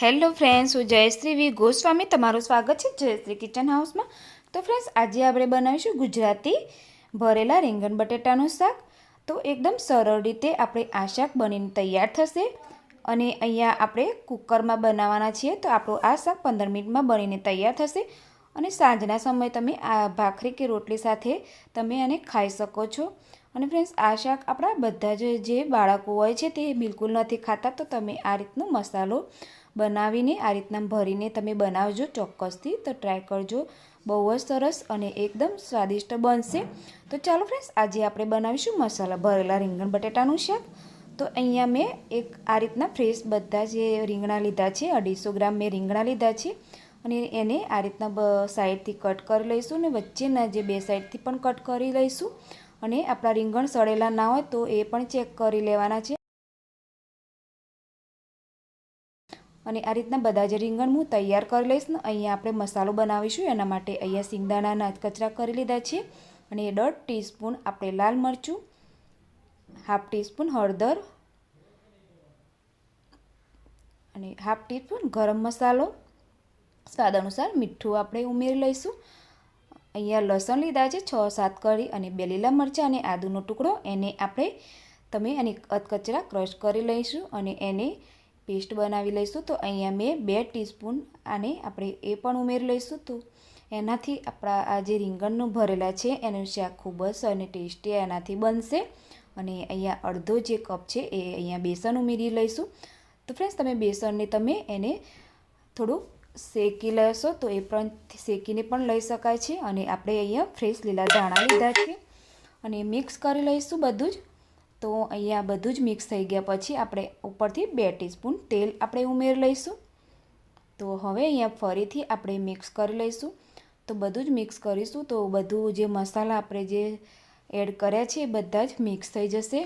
Hello friends, હું જયશ્રી વી ગોસ્વામી. તમારું સ્વાગત છે જયશ્રી કિચન હાઉસમાં. તો ફ્રેન્ડ્સ, આજે આપણે બનાવીશું ગુજરાતી ભરેલા રીંગણ બટેટાનું શાક. તો એકદમ સરળ રીતે આપણે આ શાક બનીને તૈયાર થશે. અને અહીંયા આપણે કુકરમાં બનાવવાના છીએ, તો આપણું આ શાક પંદર મિનિટમાં બનીને તૈયાર થશે. અને સાંજના સમયે તમે આ ભાખરી કે રોટલી સાથે તમે આને ખાઈ શકો છો. અને ફ્રેન્ડ્સ, આ શાક આપણા બધા જ જે બાળકો હોય છે તે બિલકુલ નથી ખાતા, તો તમે આ રીતનો મસાલો બનાવીને આ રીતના ભરીને તમે બનાવજો ચોક્કસથી. તો ટ્રાય કરજો. બહુ જ સરસ અને એકદમ સ્વાદિષ્ટ બનશે. તો ચાલો ફ્રેન્ડ્સ આજે આપણે બનાવીશું મસાલા ભરેલા રીંગણ બટેટાનું શાક. તો અહીંયા મેં એક આ રીતના ફ્રેશ બધા જે રીંગણા લીધા છે, અઢીસો ગ્રામ મેં રીંગણા લીધા છે. અને એને આ રીતના સાઈડથી કટ કરી લઈશું અને વચ્ચેના જે બે સાઈડથી પણ કટ કરી લઈશું. અને આપણા રીંગણ સડેલા ના હોય તો એ પણ ચેક કરી લેવાના છે. અને આ રીતના બધા જ રીંગણ હું તૈયાર કરી લઈશ ને અહીંયા આપણે મસાલો બનાવીશું. એના માટે અહીંયા સિંગદાણાના કચરા કરી લીધા છે. અને એ દોઢ ટીસ્પૂન આપણે લાલ મરચું, હાફ ટીસ્પૂન હળદર અને હાફ ટીસ્પૂન ગરમ મસાલો. સ્વાદ અનુસાર મીઠું આપણે ઉમેરી લઈશું. અહીંયા લસણ લીધા છે છ સાત કળી અને બે લીલા મરચાં અને આદુનો ટુકડો. એને આપણે તમે આને અધકચરા ક્રશ કરી લઈશું અને એને પેસ્ટ બનાવી લઈશું તો અહીંયા મેં બે ટીસ્પૂન આને આપણે એ પણ ઉમેરી લઈશું તો એનાથી આપણા આ જે રીંગણનું ભરેલા છે એનું શાક ખૂબ જ અને ટેસ્ટી એનાથી બનશે અને અહીંયા અડધો જે કપ છે એ અહીંયા બેસન ઉમેરી લઈશું. તો ફ્રેન્ડ્સ, તમે બેસનને તમે એને થોડું શેકી લેશો તો એ પણ શેકીને પણ લઈ શકાય છે અને આપણે અહીંયા ફ્રેશ લીલા ધાણા લીધા છે અને મિક્સ કરી લઈશું બધું જ. તો અહીંયા બધું જ મિક્સ થઈ ગયા. પછી આપણે ઉપરથી બે ટીસ્પૂન તેલ આપણે ઉમેરી લઈશું. તો હવે અહીંયા ફરીથી આપણે મિક્સ કરી લઈશું. તો બધું જ મિક્સ કરીશું. તો બધું જે મસાલા આપણે જે એડ કર્યા છે એ બધા જ મિક્સ થઈ જશે.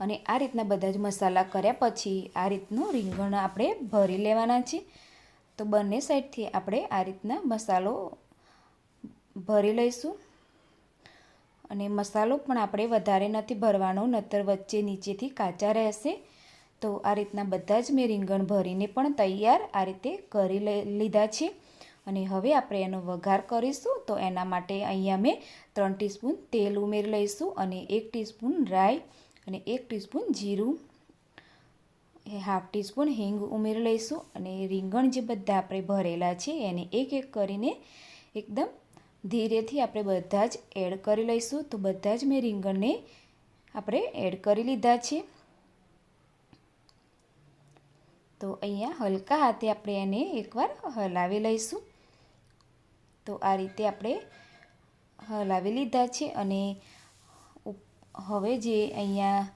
અને આ રીતના બધા જ મસાલા કર્યા પછી આ રીતનું રીંગણ આપણે ભરી લેવાના છે. તો બંને સાઈડથી આપણે આ રીતના મસાલો ભરી લઈશું. અને મસાલો પણ આપણે વધારે નથી ભરવાનો, નતર વચ્ચે નીચેથી કાચા રહેશે. તો આ રીતના બધા જ મેં રીંગણ ભરીને પણ તૈયાર આ રીતે કરી લીધા છે. અને હવે આપણે એનો વઘાર કરીશું. તો એના માટે અહીંયા મેં ત્રણ ટીસ્પૂન તેલ ઉમેરી લઈશું અને એક ટીસ્પૂન રાઈ અને એક ટીસ્પૂન જીરું. હાફ ટીસ્પૂન હિંગ ઉમેરી લઈશું અને રીંગણ જે બધા આપણે ભરેલા છે એને એક એક કરીને એકદમ ધીરેથી આપણે બધા જ એડ કરી લઈશું. તો બધા જ મેં રીંગણને આપણે એડ કરી લીધા છે. તો અહીંયા હલકા હાથે આપણે એને એકવાર હલાવી લઈશું. તો આ રીતે આપણે હલાવી લીધા છે અને હવે જે અહીંયા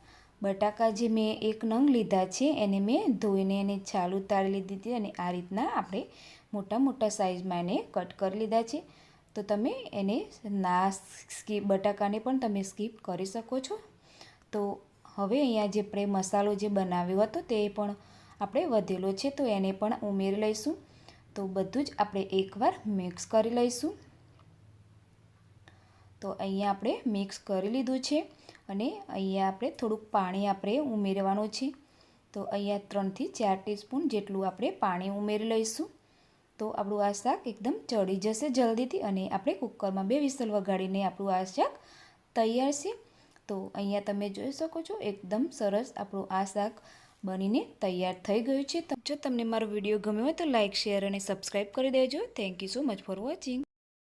બટાકા જે મેં એક નંગ લીધા છે એને મેં ધોઈને એને છાલ ઉતારી લીધી હતી અને આ રીતના આપણે મોટા મોટા સાઇઝમાં એને કટ કરી લીધા છે. તો તમે એને ના સ્કીપ બટાકાને પણ તમે સ્કીપ કરી શકો છો. તો હવે અહીંયા જે આપણે મસાલો જે બનાવ્યો હતો તે પણ આપણે વધેલો છે, તો એને પણ ઉમેરી લઈશું. તો બધું જ આપણે એકવાર મિક્સ કરી લઈશું. તો અહીંયા આપણે મિક્સ કરી લીધું છે અને અહીંયા આપણે થોડુંક પાણી આપણે ઉમેરવાનું છે. તો અહીંયા ત્રણથી ચાર ટીસ્પૂન જેટલું આપણે પાણી ઉમેરી લઈશું. તો આપણું આ શાક એકદમ ચડી જશે જલ્દીથી અને આપણે કુકરમાં બે વિસલ વગાડીને આપણું આ શાક તૈયાર છે. તો અહીંયા તમે જોઈ શકો છો એકદમ સરસ આપણું આ શાક બનીને તૈયાર થઈ ગયું છે. જો તમને મારો વીડિયો ગમ્યો હોય તો લાઇક શેર અને સબસ્ક્રાઈબ કરી દેજો. Thank you so much for watching